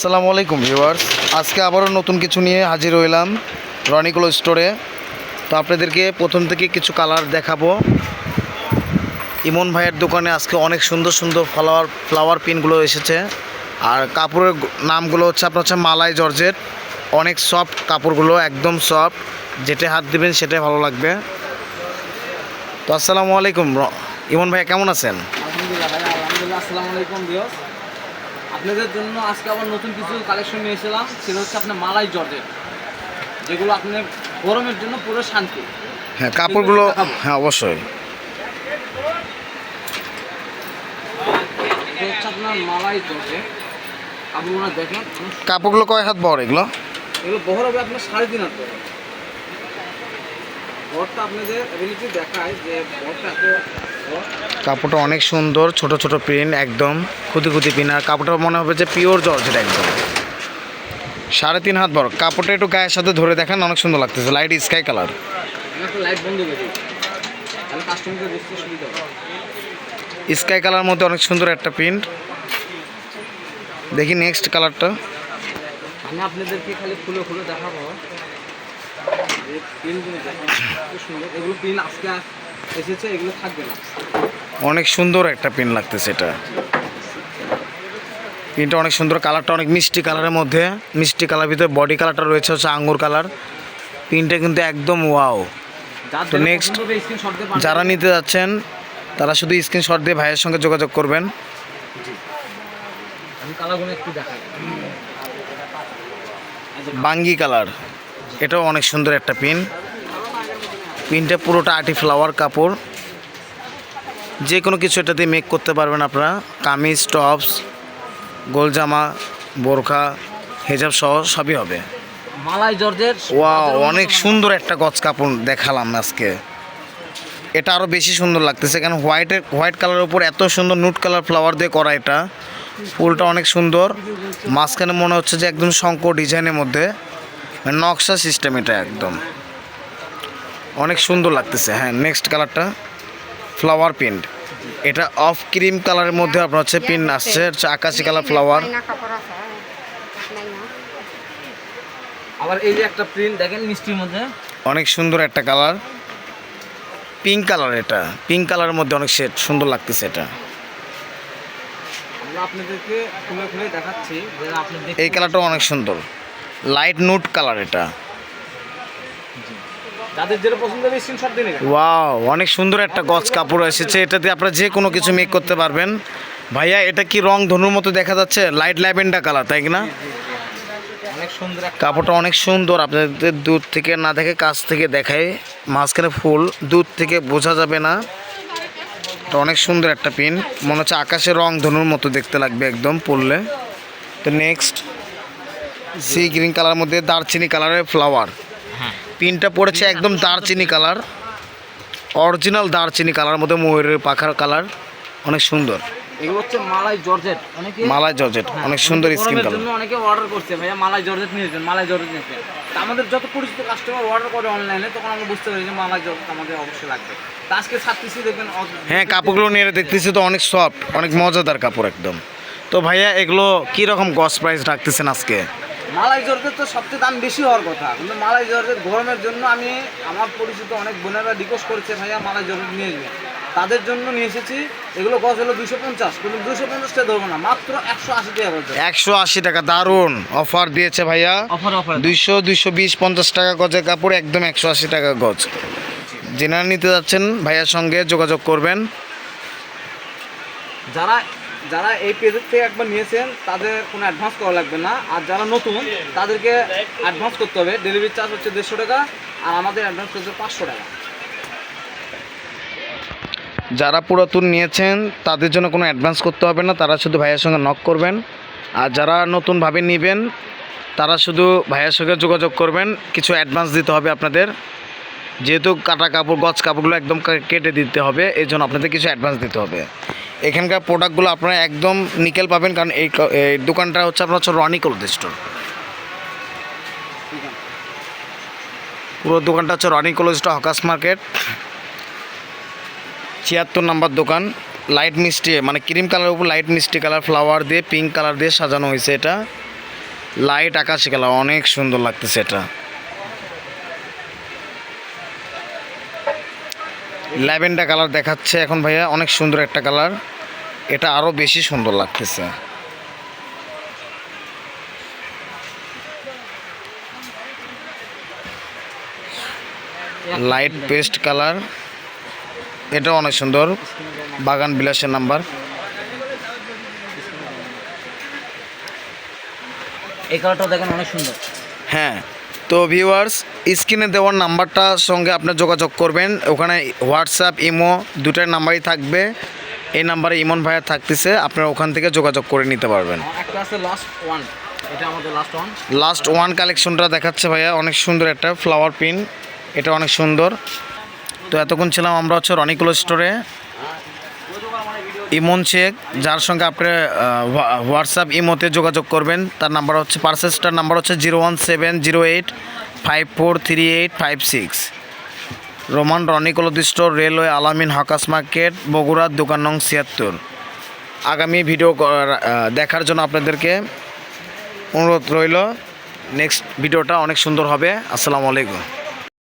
আসসালামু আলাইকুম, ভিউয়ার্স। আজকে আবারও নতুন কিছু নিয়ে হাজির হইলাম রনিকলো স্টোরে। তো আপনাদেরকে প্রথম থেকে কিছু কালার দেখাবো। ইমন ভাইয়ের দোকানে আজকে অনেক সুন্দর সুন্দর ফ্লাওয়ার ফ্লাওয়ার পিনগুলো এসেছে। আর কাপড়ের নামগুলো হচ্ছে আপনার হচ্ছে মালাই জর্জেট। অনেক সফট কাপড়গুলো, একদম সফট যেটা হাত দিবেন সেটাই ভালো লাগবে। তো আসসালামু আলাইকুম ইমন ভাইয়া কেমন আছেন? আলহামদুলিল্লাহ ভাই, আলহামদুলিল্লাহ, আসসালামু আলাইকুম আপনাদের জন্য আজকে আবার নতুন কিছু কালেকশন নিয়ে এসেছিলাম সেটা হচ্ছে আপনার মালাই জর্জেট যেগুলো আপনার গরমের জন্য পুরো শান্তি। হ্যাঁ কাপড়গুলো হ্যাঁ অবশ্যই। হচ্ছে আপনার মালাই জর্জেট। কাপড়গুলো দেখেন কাপড়গুলো কয় হাত বড় এগুলো? এগুলো বহর হবে আপনার সাড়ে তিন হাত করে বরটা আপনাদের অ্যাবিলিটি দেখায় যে বরটা এত। কাপড়টা অনেক সুন্দর ছোট ছোট প্রিন্ট একদম খুদি খুদি প্রিন্ট আর কাপড়টা মনে হবে যে পিওর জর্জেট একদম। সাড়ে তিন হাত বড়। কাপড়টা একটু গায়ের সাথে ধরে দেখেন অনেক সুন্দর লাগতেছে। Light sky colour sky colour মধ্যে অনেক সুন্দর একটা প্রিন্ট দেখি নেক্সট কালারটা আমি আপনাদেরকে খালি খুলে খুলে দেখাবো। যে খুব সুন্দর। এগুলো পিন আজকে এসেছে এগুলো থাকবে না। অনেক সুন্দর একটা পিন লাগতেছে এটা। প্রিন্টটা অনেক সুন্দর কালারটা অনেক মিষ্টি কালারের মধ্যে। মিষ্টি কালার ভিতরে বডি কালারটা রয়েছে হচ্ছে আঙ্গুর কালার প্রিন্টটা কিন্তু একদম ওয়াও যার তো পাঠাবেন। যারা নিতে যাচ্ছেন তারা শুধু স্ক্রিনশট দিয়ে ভাইয়ের সঙ্গে যোগাযোগ করবেন। বাঙ্গি কালার এটাও অনেক সুন্দর একটা পিন পিনটা পুরোটা আটি ফ্লাওয়ার কাপড়। যে কোনো কিছু এটা দিয়ে মেক করতে পারবেন আপনারা। কামিজ টপস গোলজামা বোরখা হেজাব সহ সবই হবে। মালাই জর্জের ওয়াও অনেক সুন্দর একটা গজ কাপড় দেখালাম আজকে। এটা আরও বেশি সুন্দর লাগতেছে কেন হোয়াইটের হোয়াইট কালারের উপর এত সুন্দর নুট কালার ফ্লাওয়ার দিয়ে করা এটা। ফুলটা অনেক সুন্দর। মাঝখানে মনে হচ্ছে যে একদম শঙ্কর ডিজাইনের মধ্যে। নকশা সিস্টেম এটা একদম। অনেক সুন্দর লাগতেছে হ্যাঁ নেক্সট কালারটা ফ্লাওয়ার প্রিন্ট এটা অফ ক্রিম কালারের মধ্যে আপনার হচ্ছে প্রিন্ট আসছে হচ্ছে আকাশি কালার ফ্লাওয়ার নাই না কাপড় আছে নাই না। আবার এই যে একটা প্রিন্ট দেখেন মিষ্টির মধ্যে। অনেক সুন্দর একটা কালার পিঙ্ক কালার এটা। পিঙ্ক কালারের মধ্যে অনেক শেড সুন্দর লাগতেছে এটা। আপনাদেরকে খুলে খুলে দেখাচ্ছি যে আপনি দেখতে এই কালারটা অনেক সুন্দর। লাইট নুট কালার এটা। যাদের যেটা পছন্দ হবে স্ক্রিনশট দিয়ে নেবেন। ওয়াও অনেক সুন্দর একটা গজ কাপড় এসেছে। এটাতে আপনারা যে কোনো কিছু মেক করতে পারবেন। ভাইয়া এটা কি রং ধনুর মতো দেখা যাচ্ছে? লাইট ল্যাভেন্ডার কালার তাই না? কাপড়টা অনেক সুন্দর। আপনাদের দূর থেকে না দেখে কাছ থেকে দেখায়। মাঝখানে ফুল দূর থেকে বোঝা যাবে না। এটা অনেক সুন্দর একটা পিন মনে হচ্ছে আকাশের রং ধনুর মতো দেখতে লাগবে একদম পরলে তো নেক্সট সি গ্রিন কালার মধ্যে দারচিনি কালারের ফ্লাওয়ার পিনটা পড়েছে একদম দারচিনি কালার। অরিজিনাল দারচিনি কালার মধ্যে ময়ূরের পাখার কালার। অনেক সুন্দর। এগুলো হচ্ছে মালাই জর্জেট। অনেকে মালাই জর্জেট অনেক সুন্দর স্কিন গরমের কালার। জন্য অনেকে অর্ডার করছে ভাইয়া মালাই জর্জেট নিয়েছেন মালাই জর্জেট নিয়েছেন আমাদের যত পরিচিত কাস্টমার অর্ডার করে অনলাইনে তখন আমরা বুঝতে পারি যে মালাই জর্জেট আমাদের অবশ্যই লাগবে। আজকে দেখবেন হ্যাঁ কাপড়গুলো নিয়ে দেখতেছি তো অনেক সফট অনেক মজাদার কাপড় একদম। তো ভাইয়া এগুলো কি রকম গস প্রাইস রাখতেছেন আজকে? মালাই জর্জেট তো সবচেয়ে দাম বেশি হওয়ার কথা। কিন্তু মালাই জর্জেট গরমের জন্য আমি আমার পরিচিত অনেক বোনেরা রিকোয়েস্ট করেছে ভাইয়া মালাই জর্জেট নিয়ে যাবে তাদের জন্য নিয়ে এসেছি। এগুলো গজ হলো দুশো পঞ্চাশ কিন্তু দুশো পঞ্চাশটা ধরবো না মাত্র একশো আশি টাকা গজ একশো আশি টাকা দারুণ। অফার দিয়েছে ভাইয়া। অফার অফার দুইশো দুইশো বিশ পঞ্চাশ টাকা গজের কাপড় একদম একশো আশি টাকা গজ। জেনারেল নিতে যাচ্ছেন ভাইয়ার সঙ্গে যোগাযোগ করবেন। যারা যারা এই পেজের থেকে একবার নিয়েছেন, তাদের কোনো অ্যাডভান্স করা লাগবে না। আর যারা নতুন, তাদেরকে অ্যাডভান্স করতে হবে। ডেলিভারি চার্জ হচ্ছে দেড়শো টাকা, আর আমাদের অ্যাডভান্স হচ্ছে পাঁচশো টাকা। যারা পুরাতন নিয়েছেন, তাদের জন্য কোনো অ্যাডভান্স করতে হবে না। তারা শুধু ভাইয়ের সঙ্গে নক করবেন। আর যারা নতুনভাবে নেবেন, তারা শুধু ভাইয়ের সঙ্গে যোগাযোগ করবেন। কিছু অ্যাডভান্স দিতে হবে আপনাদের। যেহেতু কাটা কাপড়, গছ কাপড়গুলো একদম কেটে দিতে হবে এই জন্য আপনাদের কিছু অ্যাডভান্স দিতে হবে। এখানকার প্রোডাক্টগুলো আপনারা একদম নিকেল পাবেন, কারণ এই দোকানটা হচ্ছে আপনার হচ্ছে রনি ক্লোথ স্টোর পুরো দোকানটা হচ্ছে Rony cloth store hawkers market. ছিয়াত্তর নাম্বার দোকান। লাইট মিষ্টি মানে ক্রিম কালার উপর লাইট মিষ্টি কালার ফ্লাওয়ার দিয়ে পিঙ্ক কালার দিয়ে সাজানো হয়েছে এটা। লাইট আকাশি কালার, অনেক সুন্দর লাগতেছে এটা। ল্যাভেন্ডার কালার দেখাচ্ছে এখন ভাইয়া অনেক সুন্দর একটা কালার। এটা আরও বেশি সুন্দর লাগতেছে। Light paste colour. এটাও অনেক সুন্দর। বাগান বিলাসের নাম্বার। এই কালারটাও দেখেন অনেক সুন্দর। হ্যাঁ। তো ভিউয়ার্স স্ক্রিনে দেওয়ার নাম্বারটার সঙ্গে আপনি যোগাযোগ করবেন। ওখানে হোয়াটসঅ্যাপ ইমো দুটার নাম্বারই থাকবে। এই নাম্বারে ইমন ভাইয়া থাকতেছে আপনারা ওখান থেকে যোগাযোগ করে নিতে পারবেন। একটা আছে লাস্ট ওয়ান এটা আমাদের লাস্ট ওয়ান লাস্ট ওয়ান কালেকশনটা দেখাচ্ছে ভাইয়া অনেক সুন্দর একটা ফ্লাওয়ার পিন এটা অনেক সুন্দর। তো এতক্ষণ ছিলাম আমরা হচ্ছে রনিকুলো স্টোরে ইমন শেখ, যার সঙ্গে আপনি হোয়াটসঅ্যাপ ইমোতে যোগাযোগ করবেন। তার নাম্বার হচ্ছে পার্সেসটার নাম্বার হচ্ছে zero one seven zero eight five four three eight five six. Roman রনিকুলো store, railway Alamin hawkers market, Bogura, দোকান নং ছিয়াত্তর। আগামী ভিডিও দেখার জন্য আপনাদেরকে অনুরোধ রইল। নেক্সট ভিডিওটা অনেক সুন্দর হবে। আসসালামু আলাইকুম।